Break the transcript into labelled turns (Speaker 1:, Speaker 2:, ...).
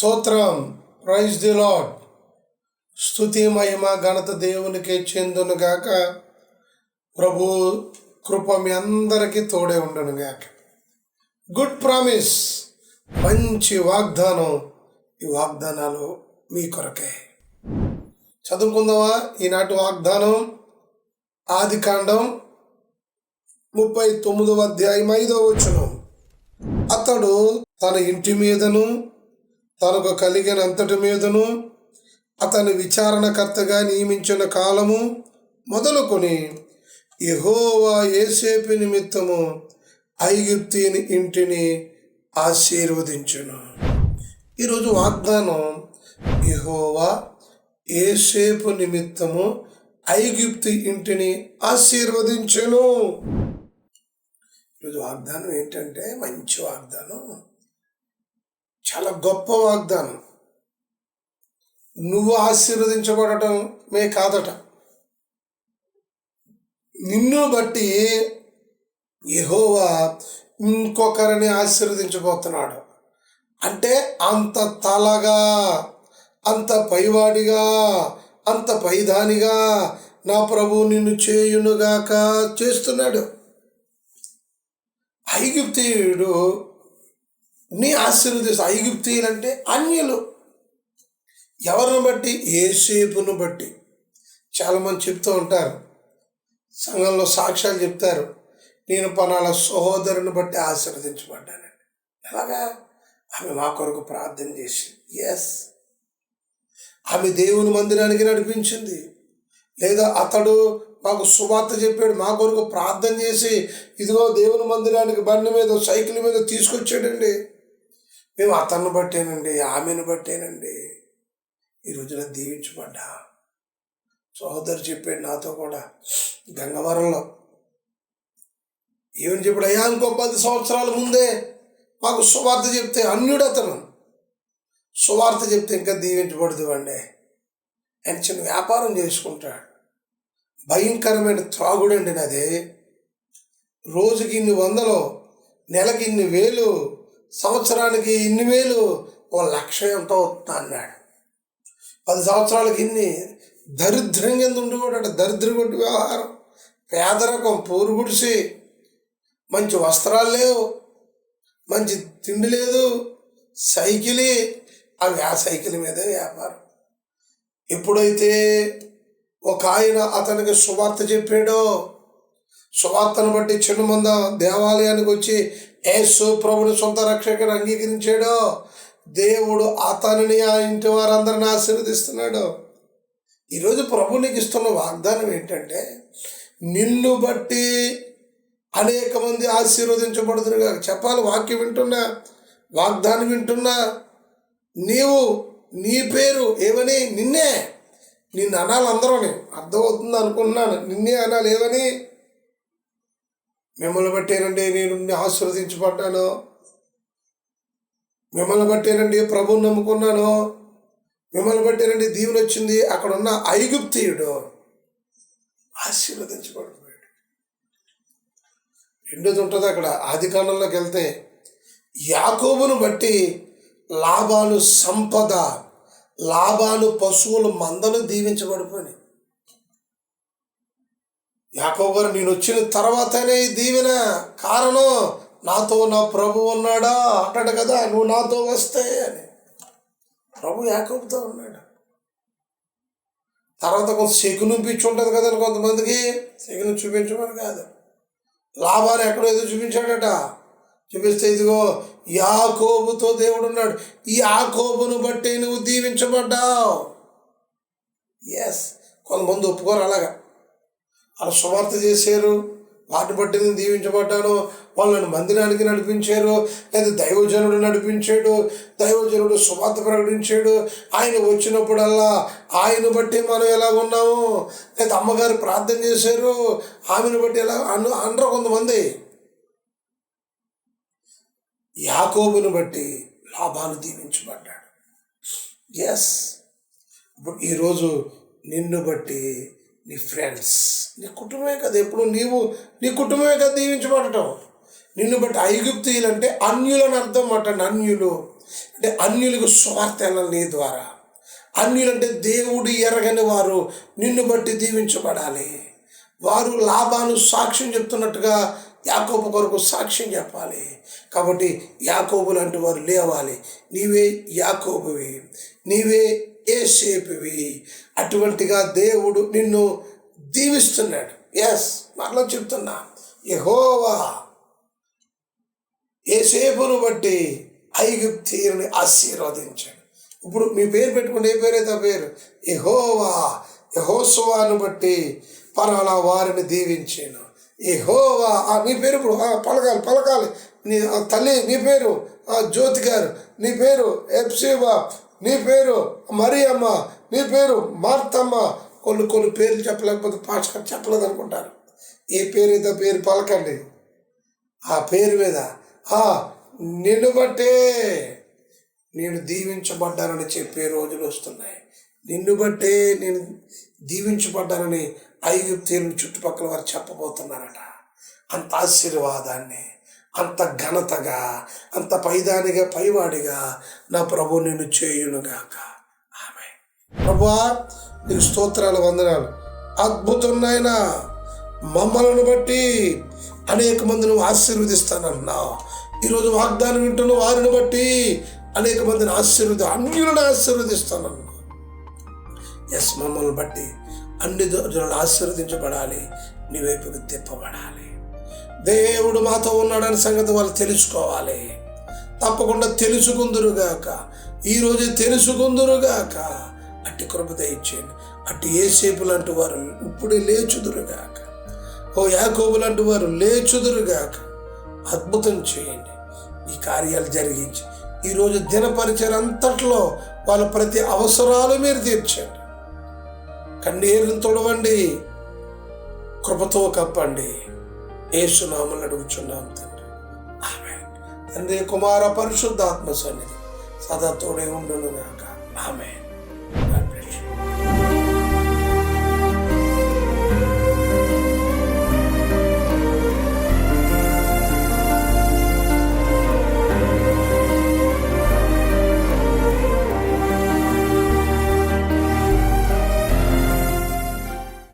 Speaker 1: స్తోత్రం. Praise the lord స్థుతి మహిమ ఘనత దేవునికి చెందునుగాక. ప్రభు కృప మీ అందరికీ తోడే ఉండను గాక గుడ్ ప్రామిస్ మంచి వాగ్దానం. ఈ వాగ్దానాలు మీ కొరకే. చదువుకుందామా? ఈనాటి వాగ్దానం ఆది కాండం ముప్పై తొమ్మిదవ అధ్యాయం ఐదవ వచనం. అతడు తన ఇంటి మీదను తనకు కలిగినంతటి మీదను అతని విచారణకర్తగా నియమించిన కాలము మొదలుకొని యెహోవా ఏసేపు నిమిత్తము ఐగుప్తిని ఇంటిని ఆశీర్వదించును. ఈరోజు వాగ్దానం యెహోవా ఏసేపు నిమిత్తము ఐగుప్తి ఇంటిని ఆశీర్వదించును. ఈరోజు వాగ్దానం ఏంటంటే మంచి వాగ్దానం. చాలా గొప్ప వాగ్దానం. నువ్వు ఆశీర్వదించబడటమే కాదట. నిన్ను బట్టి యహోవా ఇంకొకరిని ఆశీర్వదించబోతున్నాడు. అంటే అంత తలగా అంత పైవాడిగా అంత పైదానిగా నా ప్రభు నిన్ను చేయునుగాక చేస్తున్నాడు. ఐగుప్తీయుడు నీ ఆశీర్వదిస్తా. ఐగుప్తీయులంటే అన్యులు. ఎవరిని బట్టి? ఏసేపును బట్టి. చాలామంది చెప్తూ ఉంటారు. సంఘంలో సాక్ష్యాలు చెప్తారు. నేను పనాల సహోదరుని బట్టి ఆశీర్వదించబడ్డానండి ఎలాగా? ఆమె మా కొరకు ప్రార్థన చేసింది. ఎస్ ఆమె దేవుని మందిరానికి నడిపించింది. లేదా అతడు మాకు సువార్త చెప్పాడు. మా కొరకు ప్రార్థన చేసి ఇదిగో దేవుని మందిరానికి బండి మీద సైకిల్ మీద తీసుకొచ్చాడండి. మేము అతన్ని బట్టేనండి ఆమెను బట్టేనండి. ఈ రోజున దీవించబడ్డా. సహోదరు చెప్పాడు నాతో కూడా గంగవరంలో. ఏమని చెప్పాడు? అయ్యా ఇంకో పది సంవత్సరాల ముందే మాకు సువార్త చెప్తే అన్యుడు అతను సువార్త చెప్తే ఇంకా దీవించబడదు అండి ఆయన చిన్న వ్యాపారం చేసుకుంటాడు. భయంకరమైన త్రాగుడండి నాది. రోజుకి ఇన్ని వందలు నెలకి ఇన్ని వేలు సంవత్సరానికి ఇన్ని వేలు? ఓ లక్ష ఎంత అవుతుంది అన్నాడు. పది సంవత్సరాలకి ఇన్ని? దరిద్రం కింద ఉండిపోయాడు దరిద్ర కొట్టి వ్యవహారం. పేదరకం పూరు గుడిసి. మంచి వస్త్రాలు లేవు. మంచి తిండి లేదు. సైకిలి. అవి ఆ సైకిల్ మీదే వ్యాపారం. ఎప్పుడైతే ఒక ఆయన అతనికి సువార్త చెప్పాడో సువార్తను బట్టి చిన్నమంద దేవాలయానికి వచ్చి యేసు ప్రభుని సొంత రక్షకుని అంగీకరించాడో. దేవుడు అతనిని ఆ ఇంటి వారందరిని ఆశీర్వదిస్తున్నాడు. ఈరోజు ప్రభు నీకు ఇస్తున్న వాగ్దానం ఏంటంటే నిన్ను బట్టి అనేక మంది ఆశీర్వదించబడుతున్నారు చెప్పాలి వాక్యం వింటున్నా వాగ్దానం వింటున్నా నీవు నీ పేరు ఏమని? నిన్నే. నిన్ను అనాలి అందరూ అర్థమవుతుంది అనుకుంటున్నాను. నిన్నే అనాలి ఏమని? మిమ్మల్ని బట్టేనండి నేను ఆశీర్వదించబడ్డాను. మిమ్మల్ని బట్టేనండి ప్రభుని నమ్ముకున్నాను. మిమ్మల్ని బట్టేనండి దీవెన వచ్చింది. అక్కడ ఉన్న ఐగుప్తీయుడు ఆశీర్వదించబడిపోయాడు. రెండోది ఉంటుంది అక్కడ ఆది కాలంలోకి వెళ్తే యాకోబును బట్టి లాభాలు సంపద లాభాలు పశువులు మందలు దీవించబడిపోయినాయి. యాకోబు గారు నేను వచ్చిన తర్వాతనే దీవెన కారణం. నాతో నా ప్రభు ఉన్నాడా? అంటాడు కదా నువ్వు నాతో వస్తే అని. ప్రభు యాకోబుతో ఉన్నాడు. తర్వాత కొంత శకును పిచ్చి ఉంటుంది కదా కొంతమందికి శకును చూపించమని కాదు. లాభాన్ని ఎక్కడో ఏదో చూపించాడట. చూపిస్తే ఇదిగో యాకోబుతో దేవుడు ఉన్నాడు. ఈ యాకోబును బట్టి నువ్వు దీవించబడ్డావు. ఎస్ కొంతమంది ఒప్పుకోరు అలాగా. అలా సువార్త చేశారు. వాటిని బట్టి నేను దీవించబడ్డాను. వాళ్ళని మందిరానికి నడిపించారు. లేదా దైవజనుడు నడిపించాడు. దైవజనుడు సువార్త ప్రకటించాడు. ఆయన వచ్చినప్పుడల్లా ఆయన బట్టి మనం ఎలా ఉన్నాము? లేదా అమ్మగారు ప్రార్థన చేశారు. ఆమెను బట్టి ఎలా? అను అనరు కొంతమంది. యాకోబును బట్టి లాభాలు దీవించబడ్డాడు. ఎస్ ఇప్పుడు ఈరోజు నిన్ను బట్టి నీ ఫ్రెండ్స్ నీ కుటుంబమే కదా ఎప్పుడు నీవు నీ కుటుంబమే కదా దీవించబడటం. నిన్ను బట్టి ఐగుప్తీయులు అంటే అన్యులని అర్థం మాట అన్యులు. అంటే అన్యులకు స్వార్థ నీ ద్వారా. అన్యులంటే దేవుడు ఎరగని వారు నిన్ను బట్టి దీవించబడాలి. వారు లాభాను సాక్ష్యం చెప్తున్నట్టుగా యాకోబు కొరకు సాక్ష్యం చెప్పాలి. కాబట్టి యాకోబు లాంటి వారు లేవాలి. నీవే యాకోబువి. నీవే ఏసేపువి. అటువంటిగా దేవుడు నిన్ను దీవిస్తున్నాడు. ఎస్ మరలా చెప్తున్నా. యహోవా ఏసేపును బట్టి ఐగుప్తీయుని ఆశీర్వదించాడు. ఇప్పుడు మీ పేరు పెట్టుకుంటే ఏ పేరైతే ఆ పేరు? యహోవా యహోసువాను బట్టి పలానా వారిని దీవించాను. యహోవా ఆ నీ పేరు ఇప్పుడు పలకాలి పలకాలి. నీ ఆ, తల్లి నీ పేరు ఆ, జ్యోతి గారు నీ పేరు ఎప్సేవా నీ పేరు మరియమ్మ నీ పేరు మార్తమ్మ. కొన్ని కొన్ని పేర్లు చెప్పలేకపోతే పాస్టర్ చెప్పలేదు అనుకుంటారు. ఏ పేరు ఆ పేరు పలకండి. ఆ పేరు మీద ఆ నిన్ను బట్టే నేను దీవించబడ్డానని చెప్పే రోజులు వస్తున్నాయి. నిన్ను బట్టే నేను దీవించబడ్డానని ఐగుప్తీయులను చుట్టుపక్కల వారు చెప్పబోతున్నారట. అంత ఆశీర్వాదాన్ని అంత ఘనతగా అంత పైదానిగా పైవాడిగా నా ప్రభు నిన్ను చేయునుగాక. ఆమె ప్రభువా నీకు స్తోత్రాలు వందనాలు. అద్భుతం నాయన మమ్మలను బట్టి అనేక మంది నువ్వు ఆశీర్వదిస్తానన్నావు. ఈరోజు వాగ్దానం వింటున్న వారిని బట్టి అనేక మందిని ఆశీర్వది అన్యులను ఆశీర్వదిస్తానన్నావు. ఎస్ మమ్మల్ని బట్టి అన్ని జనులు ఆశీర్వదించబడాలి. నీ వైపుకి తిప్పబడాలి. దేవుడు మాతో ఉన్నాడని సంగతి వాళ్ళు తెలుసుకోవాలి. తప్పకుండా తెలుసుకుందురుగాక. ఈరోజు తెలుసుకుందురుగాక. అట్టి కృప దయచేయండి. అట్టి ఏసేపు లాంటి వారు ఇప్పుడే లేచుదురుగాక. ఓ యాకోబు లాంటి వారు లేచుదురుగాక. అద్భుతం చేయండి. ఈ కార్యాలు జరిగించి ఈరోజు దినపరిచయం అంతట్లో వాళ్ళ ప్రతి అవసరాలు మీరు తీర్చండి. కన్నీరుని తొడవండి. కృపతో కప్పండి. ఏసునామలు అడుగుచున్నాం తండ్రి. ఆమె తండ్రి కుమార పరిశుద్ధాత్మ సన్నిధి. సదా తోడే ఉండునుగాక. ఆమె